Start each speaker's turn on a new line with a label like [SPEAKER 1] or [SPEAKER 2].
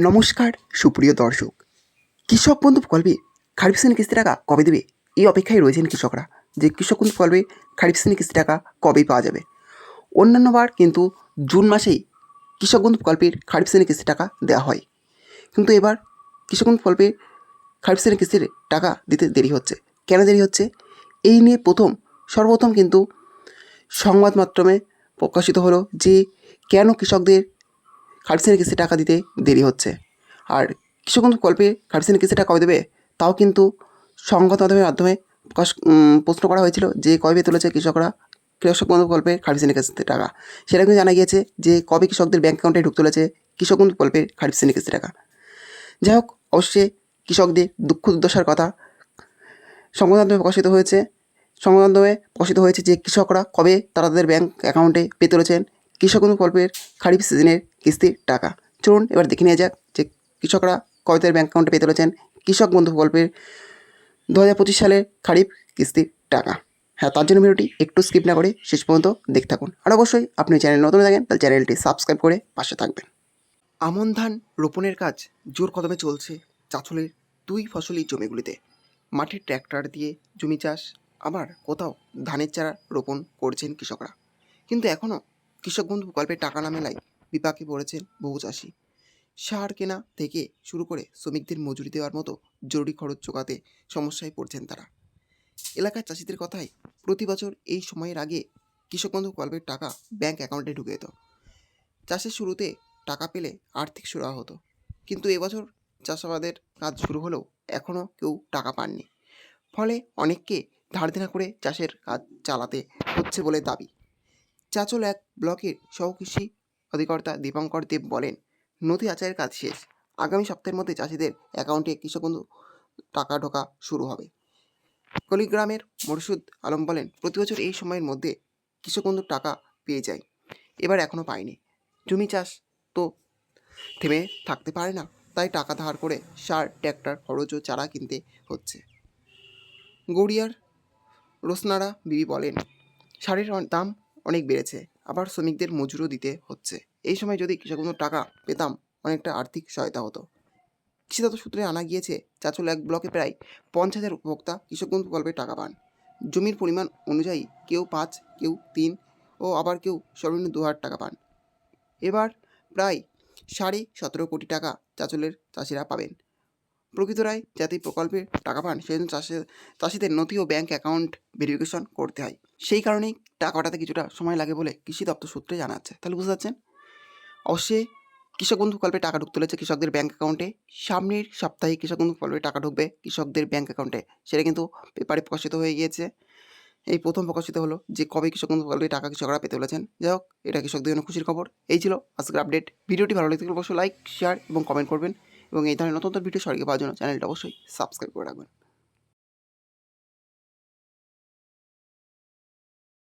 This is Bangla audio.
[SPEAKER 1] নমস্কার, সুপ্রিয় দর্শক। কৃষক বন্ধু প্রকল্পে খারিফ শ্রেণি কিস্তি টাকা কবে দেবে? এই অপেক্ষায় রয়েছেন কৃষকরা যে কৃষক বন্ধু প্রকল্পে খারিফ শ্রেণি কিস্তি টাকা কবেই পাওয়া যাবে? অন্যান্যবার কিন্তু জুন মাসেই কৃষক বন্ধু প্রকল্পের খারিফ শ্রেণি কিস্তি টাকা দেওয়া হয়। কিন্তু এবার কৃষক বন্ধু প্রকল্পে খারিফ শ্রেণি কিস্তির টাকা দিতে দেরি হচ্ছে। কেন দেরি হচ্ছে? এই নিয়ে প্রথম, সর্বপ্রথম কিন্তু সংবাদ মাধ্যমে প্রকাশিত হলো যে কেন কৃষকদের খারিফ শ্রেণি কিস্তি টাকা দিতে দেরি হচ্ছে। আর বন্ধু প্রকল্পে খারিফ শ্রেণি কিস্তি টাকা কবে দেবে, তাও কিন্তু সংবাদ মাধ্যমের মাধ্যমে প্রকাশ প্রশ্ন করা হয়েছিল যে কবে তুলেছে কৃষকরা, কৃষক বন্ধু প্রকল্পে খারিফ শ্রেণি কিস্তির টাকা। সেটা কিন্তু জানা গিয়েছে যে কবে কৃষকদের ব্যাঙ্ক অ্যাকাউন্টে ঢুকতে চলেছে কৃষক বন্ধু প্রকল্পের খারিফ শ্রেণি কিস্তি টাকা। যাই হোক অবশ্যই কৃষকদের দুঃখ দুর্দশার কথা সংবাদ মাধ্যমে প্রকাশিত হয়েছে। সংবাদ মাধ্যমে প্রকাশিত হয়েছে যে কৃষকরা কবে তারা তাদের ব্যাঙ্ক অ্যাকাউন্টে পেয়ে তুলেছেন। কৃষক বন্ধু প্রকল্পের খারিফ সিজনের কিস্তির টাকা। চলুন, এবার দেখে নেওয়া যাক যে কৃষকরা কবে তাদের ব্যাঙ্ক অ্যাকাউন্টে পেয়ে তুলেছেন। কৃষক বন্ধু প্রকল্পের দু হাজার পঁচিশ সালের খারিফ কিস্তির টাকা। হ্যাঁ তার জন্য ভিডিওটি একটু স্কিপ না করে শেষ পর্যন্ত দেখতে থাকুন। আর অবশ্যই আপনি চ্যানেল নতুন থাকেন, তাহলে চ্যানেলটি সাবস্ক্রাইব করে পাশে থাকবেন। আমন ধান রোপণের কাজ জোর কদমে চলছে চাঁচলের দুই ফসলি জমিগুলিতে। মাঠে ট্র্যাক্টর দিয়ে জমি চাষ, আবার কোথাও ধানের চারা রোপণ করছেন কৃষকরা। কিন্তু এখনও কৃষক বন্ধু প্রকল্পে টাকা না মেলায় বিপাকে পড়েছেন বহু চাষি। সার কেনা থেকে শুরু করে শ্রমিকদের মজুরি দেওয়ার মতো জরুরি খরচ জোগাতে সমস্যায় পড়ছেন তারা। এলাকার চাষিদের কথায় প্রতি বছর এই সময়ের আগে কৃষক বন্ধু প্রকল্পের টাকা ব্যাংক অ্যাকাউন্টে ঢুকে যেত। চাষের শুরুতে টাকা পেলে আর্থিক সুরাহা হতো। কিন্তু এবছর চাষাবাদের কাজ শুরু হলেও এখনও কেউ টাকা পাননি। ফলে অনেককে ধার দেনা করে চাষের কাজ চালাতে হচ্ছে বলে দাবি। চাচল এক ব্লকের সহকৃষি অধিকর্তা দীপঙ্কর দেব বলেন, নথি আচারের কাজ শেষ। আগামী সপ্তাহের মধ্যে চাষিদের অ্যাকাউন্টে কৃষক বন্ধু টাকা ঢোকা শুরু হবে। কলিগ্রামের মরসুদ আলম বলেন, প্রতি বছর এই সময়ের মধ্যে কৃষক বন্ধুর টাকা পেয়ে যায় এবার এখনও পায়নি জমি চাষ তো থেমে থাকতে পারে না, তাই টাকা ধার করে সার, ট্র্যাক্টর, খরচ ও চারা কিনতে হচ্ছে। গড়িয়ার রোসনারা বিবি বলেন, সারের দাম অনেক বেড়েছে। আবার শ্রমিকদের মজুরও দিতে হচ্ছে। এই সময় যদি কৃষক বন্ধুর টাকা পেতাম, অনেকটা আর্থিক সহায়তা হতো। কৃষিদত্ত সূত্রে আনা গিয়েছে, চাচল এক ব্লকে প্রায় পঞ্চাশ হাজার উপভোক্তা কৃষক বন্ধু প্রকল্পে টাকা পান। জমির পরিমাণ অনুযায়ী কেউ পাঁচ, কেউ তিন ও আবার কেউ সর্বনিম্ন দু হাজার টাকা পান। এবার প্রায় সাড়ে সতেরো কোটি টাকা চাচলের চাষিরা পাবেন। প্রকৃত রায়, যাতে প্রকল্পে টাকা পান, সেজন্য চাষে চাষিদের নথি ও ব্যাংক অ্যাকাউন্ট ভেরিফিকেশন করতে হয়। সেই কারণেই টাকা পাঠাতে কিছুটা সময় লাগে বলে কৃষি দপ্তর সূত্রে জানা যাচ্ছে তাহলে বুঝতে পারছেন? অবশ্যই কৃষক বন্ধু প্রকল্পে টাকা ঢুকতে চলেছে কৃষকদের ব্যাঙ্ক অ্যাকাউন্টে। সামনের সপ্তাহে কৃষক বন্ধু প্রকল্পে টাকা ঢুকবে কৃষকদের ব্যাঙ্ক অ্যাকাউন্টে। সেটা কিন্তু পেপারে প্রকাশিত হয়ে গিয়েছে। এই প্রথম প্রকাশিত হলো যে কবে কৃষক বন্ধু প্রকল্পে টাকা কৃষকরা পেতে চলেছেন যাই হোক, এটা কৃষকদের জন্য খুশির খবর। এই ছিল আজকের আপডেট। ভিডিওটি ভালো লাগলে অবশ্যই লাইক, শেয়ার এবং কমেন্ট করবেন। এবং এই ধরনের নতুন নতুন ভিডিও সরকার পাওয়ার জন্য চ্যানেলটা অবশ্যই সাবস্ক্রাইব করে রাখবেন।